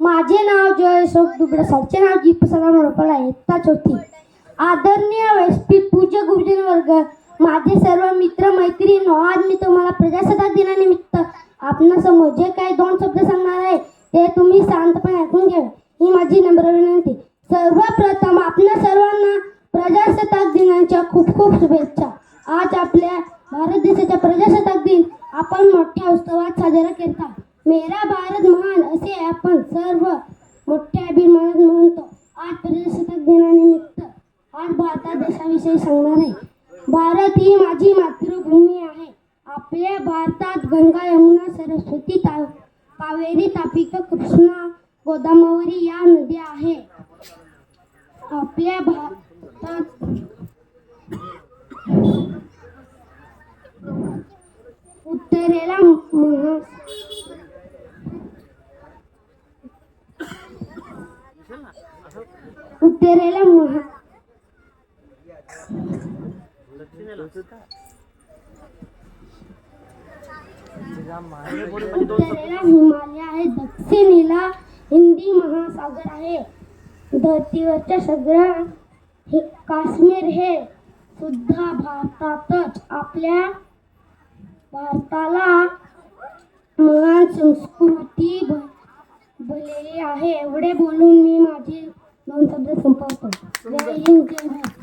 माझे नाव जय अशोक दुबळे सरचे नाव जी सला मोडपला इयत्ता चौथी. आदरणीय व्यासपीठ पूज्य गुरुजन वर्ग माझे सर्व मित्र मैत्रीण आज मी तुम्हाला प्रजासत्ताक दिनानिमित्त आपणासमोर जे काही दोन शब्द सांगणार आहे ते तुम्ही शांतपणे ऐकून घ्यावे ही माझी नम्र विनंती. सर्वप्रथम आपल्या सर्वांना प्रजासत्ताक दिनाच्या खूप खूप शुभेच्छा. आज आपल्या भारत देशाचा प्रजासत्ताक दिन आपण मोठ्या उत्सवात साजरा करतात. मेरा भारत महान असे आपण सर्व मोठ्या अभिमानात म्हणतो. आज प्रजासत्ताक दिनानिमित्त आज भारता देशाविषयी सांगणार आहे. भारत ही माझी मातृभूमी आहे. आपल्या भारतात गंगा यमुना सरस्वती ता कावेरी तापिक कृष्णा गोदामावरी या नद्या आहे आपल्या भारतात उत्तरेला महा उत्तरेला महा उत्तरेला हिमालय आहे दक्षिणेला हिंदी महासागर आहे. धरतीवरच्या सगळ्या हे काश्मीर हे सुद्धा भारतातच आपल्या भारताला महान संस्कृती भरलेली आहे. एवढे बोलून मी माझी दोन शब्द संपवतो जय हिंद जय भारत